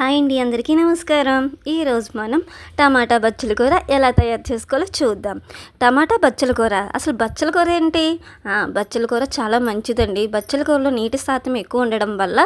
Hi అండి అందరికీ నమస్కారం. ఈరోజు మనం టమాటా బచ్చల కూర ఎలా తయారు చేసుకోవాలో చూద్దాం. టమాటా బచ్చల కూర అసలు బచ్చల కూర ఏంటి? బచ్చల కూర చాలా మంచిదండి. బచ్చల కూరలో నీటి శాతం ఎక్కువ ఉండడం వల్ల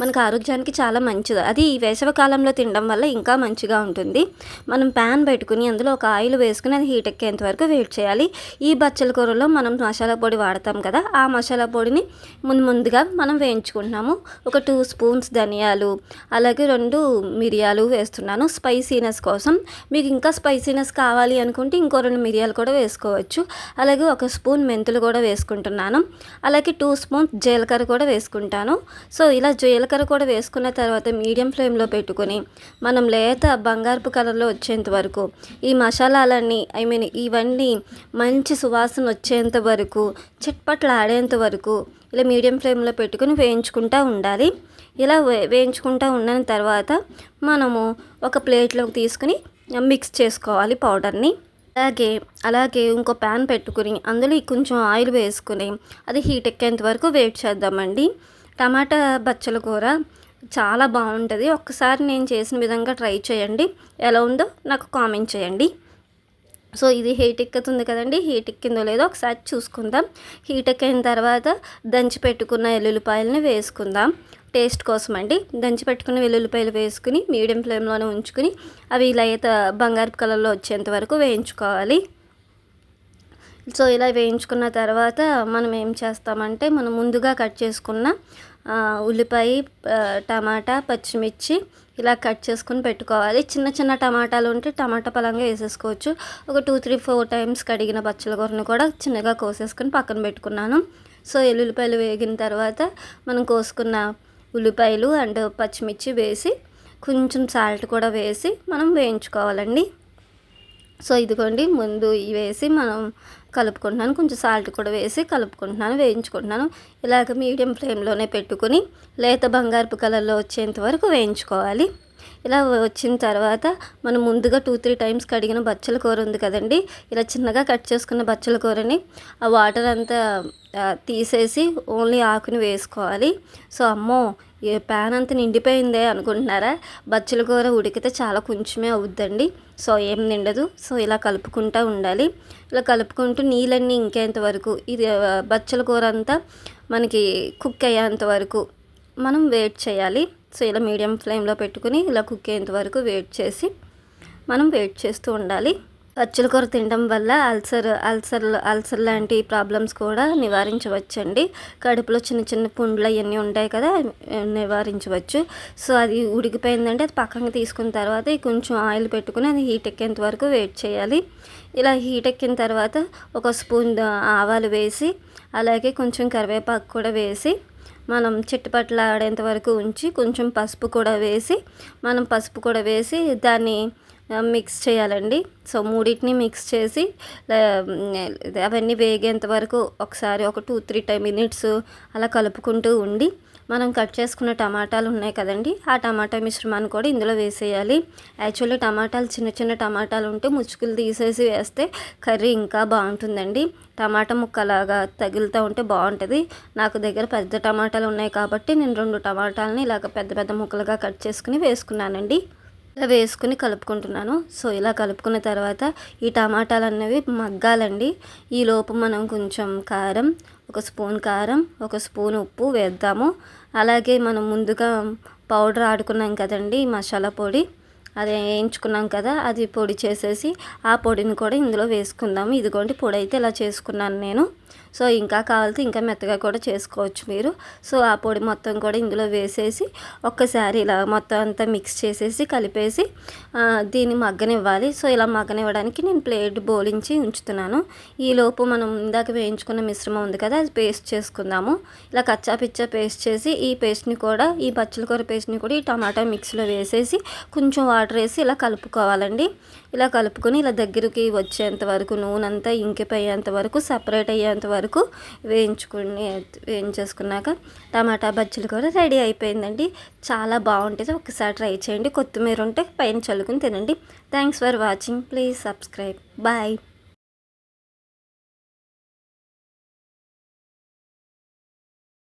మనకు ఆరోగ్యానికి చాలా మంచిది. అది ఈ వేసవ కాలంలో తినడం వల్ల ఇంకా మంచిగా ఉంటుంది. మనం ప్యాన్ పెట్టుకుని అందులో ఒక ఆయిల్ వేసుకుని అది హీట్ ఎక్కేంత వరకు వెయిట్ చేయాలి. ఈ బచ్చల కూరలో మనం మసాలా పొడి వాడతాం కదా ఆ మసాలా పొడిని ముందు ముందుగా మనం వేయించుకుంటున్నాము. ఒక టూ స్పూన్స్ ధనియాలు అలాగే రెండు పాటు మిరియాలు వేస్తున్నాను. స్పైసీనెస్ కోసం. మీకు ఇంకా స్పైసీనెస్ కావాలి అనుకుంటే ఇంకో రెండు మిరియాలు కూడా వేసుకోవచ్చు. అలాగే ఒక స్పూన్ మెంతులు కూడా వేసుకుంటున్నాను. అలాగే టూ స్పూన్ జీలకర్ర కూడా వేసుకుంటాను. సో ఇలా జీలకర్ర కూడా వేసుకున్న తర్వాత మీడియం ఫ్లేమ్లో పెట్టుకొని మనం లేత బంగారపు కలర్లో వచ్చేంత వరకు ఈ మసాలాలన్నీ ఐ మీన్ ఇవన్నీ మంచి సువాసన వచ్చేంత వరకు చిట్పట్లు ఆడేంత వరకు ఇలా మీడియం ఫ్లేమ్లో పెట్టుకుని వేయించుకుంటూ ఉండాలి. ఇలా వేయించుకుంటూ ఉన్న తర్వాత మనము ఒక ప్లేట్లోకి తీసుకుని మిక్స్ చేసుకోవాలి పౌడర్ని. అలాగే అలాగే ఇంకో ప్యాన్ పెట్టుకుని అందులో కొంచెం ఆయిల్ వేసుకుని అది హీట్ ఎక్కేంత వరకు వెయిట్ చేద్దామండి. టమాటా బచ్చల కూర చాలా బాగుంటుంది. ఒక్కసారి నేను చేసిన విధంగా ట్రై చేయండి. ఎలా ఉందో నాకు కామెంట్ చేయండి. సో ఇది హీట్ ఎక్కుతుంది కదండి హీట్ ఎక్కిందో లేదో ఒకసారి చూసుకుందాం. హీట్ ఎక్కిన తర్వాత దంచి పెట్టుకున్న ఎల్లుల్లిపాయలని వేసుకుందాం. టేస్ట్ కోసం అండి. దంచి పెట్టుకుని వెల్లుల్లిపాయలు వేసుకుని మీడియం ఫ్లేమ్లోనే ఉంచుకుని అవి ఇలా అయితే బంగారు కలర్లో వచ్చేంత వరకు వేయించుకోవాలి. సో ఇలా వేయించుకున్న తర్వాత మనం ఏం చేస్తామంటే మనం ముందుగా కట్ చేసుకున్న ఉల్లిపాయ టమాటా పచ్చిమిర్చి ఇలా కట్ చేసుకుని పెట్టుకోవాలి. చిన్న చిన్న టమాటాలు ఉంటే టమాటా పలంగా వేసేసుకోవచ్చు. ఒక టూ త్రీ ఫోర్ టైమ్స్ కడిగిన పచ్చల కూరను కూడా చిన్నగా కోసేసుకొని పక్కన పెట్టుకున్నాను. సో ఎల్లుల్లిపాయలు వేగిన తర్వాత మనం కోసుకున్న ఉల్లిపాయలు అండ్ పచ్చిమిర్చి వేసి కొంచెం సాల్ట్ కూడా వేసి మనం వేయించుకోవాలండి. సో ఇదిగోండి ముందు వేసి మనం కలుపుకుంటున్నాను. కొంచెం సాల్ట్ కూడా వేసి కలుపుకుంటున్నాను వేయించుకుంటున్నాను. ఇలాగ మీడియం ఫ్లేమ్లోనే పెట్టుకుని లేత బంగారపు కలర్లో వచ్చేంత వరకు వేయించుకోవాలి. ఇలా వచ్చిన తర్వాత మనం ముందుగా టూ త్రీ టైమ్స్ కడిగిన బచ్చల కూర ఉంది కదండి. ఇలా చిన్నగా కట్ చేసుకున్న బచ్చల కూరని ఆ వాటర్ అంతా తీసేసి ఓన్లీ ఆకుని వేసుకోవాలి. సో అమ్మో ఏ ప్యాన్ అంతా నిండిపోయిందే అనుకుంటున్నారా? బచ్చల కూర ఉడికితే చాలా కొంచెమే అవుద్దండి. సో ఏం నిండదు. సో ఇలా కలుపుకుంటూ ఉండాలి. ఇలా కలుపుకుంటూ నీళ్ళన్నీ ఇంకేంత వరకు ఇది బచ్చల కూర అంతా మనకి కుక్ అయ్యేంత వరకు మనం వెయిట్ చేయాలి. సో ఇలా మీడియం ఫ్లేమ్లో పెట్టుకుని ఇలా కుక్ అయ్యేంత వరకు వెయిట్ చేసి మనం వెయిట్ చేస్తూ ఉండాలి. పచ్చల కూర తినడం వల్ల అల్సర్ అల్సర్ అల్సర్ లాంటి ప్రాబ్లమ్స్ కూడా నివారించవచ్చండి. కడుపులో చిన్న చిన్న పుండ్లు అవన్నీ ఉంటాయి కదా నివారించవచ్చు. సో అది ఉడికిపోయిందంటే అది పక్కన తీసుకున్న తర్వాత కొంచెం ఆయిల్ పెట్టుకుని అది హీట్ ఎక్కేంత వరకు వెయిట్ చేయాలి. ఇలా హీట్ ఎక్కిన తర్వాత ఒక స్పూన్ ఆవాలు వేసి అలాగే కొంచెం కరివేపాకు కూడా వేసి మనం చిట్టుపట్ల ఆడేంత వరకు ఉంచి కొంచెం పసుపు కూడా వేసి మనం పసుపు కూడా వేసి దాన్ని మిక్స్ చేయాలండి. సో మూడింటిని మిక్స్ చేసి అవన్నీ వేగేంత వరకు ఒకసారి ఒక టూ త్రీ టైం మినిట్స్ అలా కలుపుకుంటూ ఉండి మనం కట్ చేసుకున్న టమాటాలు ఉన్నాయి కదండి. ఆ టమాటా మిశ్రమాన్ని కూడా ఇందులో వేసేయాలి. యాక్చువల్లీ టమాటాలు చిన్న చిన్న టమాటాలు ఉంటే ముచ్చుకులు తీసేసి వేస్తే కర్రీ ఇంకా బాగుంటుందండి. టమాటా ముక్కలాగా తగులుతూ ఉంటే బాగుంటుంది. నాకు దగ్గర పెద్ద టమాటాలు ఉన్నాయి కాబట్టి నేను రెండు టమాటాలని ఇలాగ పెద్ద పెద్ద ముక్కలుగా కట్ చేసుకుని వేసుకున్నానండి. ఇలా వేసుకుని కలుపుకుంటున్నాను. సో ఇలా కలుపుకున్న తర్వాత ఈ టమాటాలు అనేవి మగ్గాలండి ఈలోపు మనం కొంచెం కారం ఒక స్పూన్ కారం ఒక స్పూన్ ఉప్పు వేద్దాము. అలాగే మనం ముందుగా పౌడర్ ఆడుకున్నాం కదండి మసాలా పొడి. అది వేయించుకున్నాం కదా అది పొడి చేసేసి ఆ పొడిని కూడా ఇందులో వేసుకుందాము. ఇదిగోండి పొడి అయితే ఇలా చేసుకున్నాను నేను. సో ఇంకా కావాలితే ఇంకా మెత్తగా కూడా చేసుకోవచ్చు మీరు. సో ఆ పొడి మొత్తం కూడా ఇందులో వేసేసి ఒక్కసారి ఇలా మొత్తం అంతా మిక్స్ చేసేసి కలిపేసి దీన్ని మగ్గనివ్వాలి. సో ఇలా మగ్గనివ్వడానికి నేను ప్లేట్ బోలించి ఉంచుతున్నాను. ఈలోపు మనం ఇందాక వేయించుకున్న మిశ్రమం ఉంది కదా అది పేస్ట్ చేసుకుందాము. ఇలా కచ్చా పిచ్చా పేస్ట్ చేసి ఈ పేస్ట్ని కూడా ఈ పచ్చల కూర పేస్ట్ని కూడా ఈ టమాటా మిక్స్లో వేసేసి కొంచెం వాటర్ వేసి ఇలా కలుపుకోవాలండి. ఇలా కలుపుకొని ఇలా దగ్గరికి వచ్చేంత వరకు నూనె అంతా ఇంకిపోయేంత వరకు సపరేట్ అయ్యేంత వరకు వేయించుకుని వేయించేసుకున్నాక టమాటా బజ్జీలు కూడా రెడీ అయిపోయిందండి. చాలా బాగుంటుంది. ఒకసారి ట్రై చేయండి. కొత్తిమీర ఉంటే పైన చల్లుకుని తినండి. Thanks for watching please subscribe bye